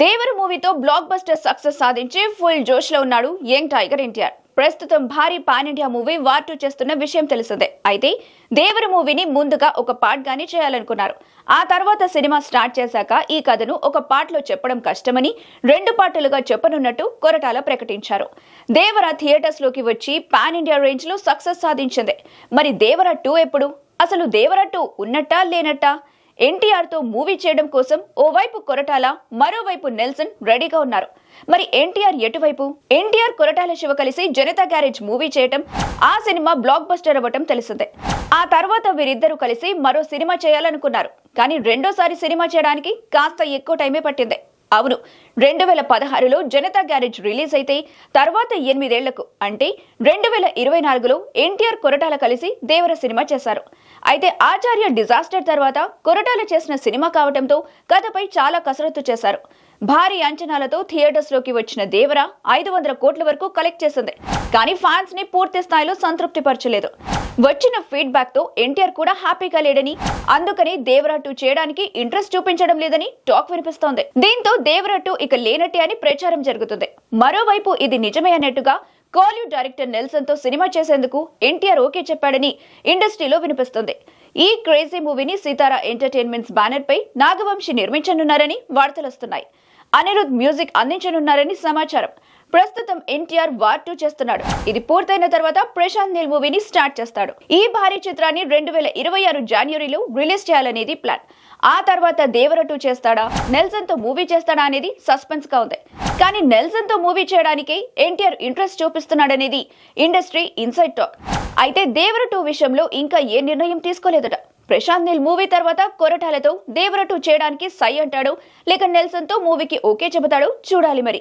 దేవర మూవీతో blockbuster success సాధించి full జోష్లో ఉన్నాడు యంగ్ టైగర్ ఎన్టీఆర్. ప్రస్తుతం భారీ pan India movie war two చేస్తున్న విషయం తెలిసిందే. అయితే దేవర మూవీని ముందుగా ఒక పార్ట్ గానీ చేయాలనుకున్నారు. ఆ తర్వాత సినిమా స్టార్ట్ చేశాక ఈ కథను ఒక పార్ట్లో చెప్పడం కష్టమని రెండు పార్టులుగా చెప్పనున్నట్టు కొరటాల ప్రకటించారు. దేవర థియేటర్స్లోకి వచ్చి పాన్ ఇండియా రేంజ్లో సక్సెస్ సాధించింది. మరి దేవర టూ ఎప్పుడు? అసలు దేవర టూ ఉన్నట్టా లేనట్టా? ఎన్టీఆర్తో మూవీ చేయడం కోసం ఓవైపు కొరటాల మరోవైపు నెల్సన్ రెడీగా ఉన్నారు. మరి ఎన్టీఆర్ ఎటువైపు? ఎన్టీఆర్ కొరటాల శివ కలిసి జనతా గ్యారేజ్ మూవీ చేయటం ఆ సినిమా బ్లాక్ బస్టర్ అవ్వటం తెలిసిందే. ఆ తర్వాత వీరిద్దరూ కలిసి మరో సినిమా చేయాలనుకున్నారు. కానీ రెండోసారి సినిమా చేయడానికి కాస్త ఎక్కువ టైమే పట్టింది. అవును. రెండు వేల పదహారులో జనతా గ్యారేజ్ రిలీజ్ అయితే తర్వాత ఎనిమిదేళ్ళకు అంటే రెండు వేల ఇరవై నాలుగులో ఎన్టీఆర్ కొరటాల కలిసి దేవర సినిమా చేశారు. అయితే ఆచార్య డిజాస్టర్ తర్వాత కొరటాల చేసిన సినిమా కావడంతో కథపై చాలా కసరత్తు చేశారు. భారీ అంచనాలతో థియేటర్స్లోకి వచ్చిన దేవర ఐదు వందల కోట్ల వరకు కలెక్ట్ చేసింది. కానీ ఫ్యాన్స్ని పూర్తి స్థాయిలో సంతృప్తిపరచలేదు. వచ్చిన ఫీడ్బ్యాక్తో ఎన్టీఆర్ కూడా హ్యాపీగా లేడని అందుకని దేవరా చేయడానికి ఇంట్రెస్ట్ చూపించడం లేదని టాక్ వినిపిస్తోంది. దీంతో దేవరా ఇక లేనట్టే అని ప్రచారం జరుగుతుంది. మరోవైపు ఇది నిజమే అన్నట్టుగా కోలీవుడ్ డైరెక్టర్ నెల్సన్తో సినిమా చేసేందుకు ఎన్టీఆర్ ఓకే చెప్పాడని ఇండస్ట్రీలో వినిపిస్తుంది. ఈ క్రేజీ మూవీని సీతారా ఎంటర్టైన్మెంట్స్ బ్యానర్ పై నాగవంశి నిర్మించనున్నారని వార్తలొస్తున్నాయి. అనిరుద్ మ్యూజిక్ అందించనున్నారని సమాచారం. ప్రస్తుతం ఎన్టీఆర్ వార్ టూ చేస్తున్నాడు. ఇది పూర్తయిన తర్వాత ప్రశాంత్ నీల్ మూవీని స్టార్ట్ చేస్తాడు. ఈ భారీ చిత్రాన్ని రెండు వేల ఇరవై ఆరు జనవరిలో రిలీజ్ చేయాలనేది ప్లాన్. ఆ తర్వాత దేవర టూ చేస్తాడా? నెల్సన్తో మూవీ చేస్తాడా అనేది సస్పెన్స్గా ఉంది. కానీ నెల్సన్తో మూవీ చేయడానికి ఎన్టీఆర్ ఇంట్రెస్ట్ చూపిస్తున్నాడనేది ఇండస్ట్రీ ఇన్సైడ్ టాక్. అయితే దేవర టూ విషయంలో ఇంకా ఏ నిర్ణయం తీసుకోలేదట. ప్రశాంత్ నీల్ మూవీ తర్వాత కొరటాలతో దేవరటు చేయడానికి సై అంటాడు. లేక నెల్సన్తో మూవీకి ఓకే చెబుతాడు. చూడాలి మరి.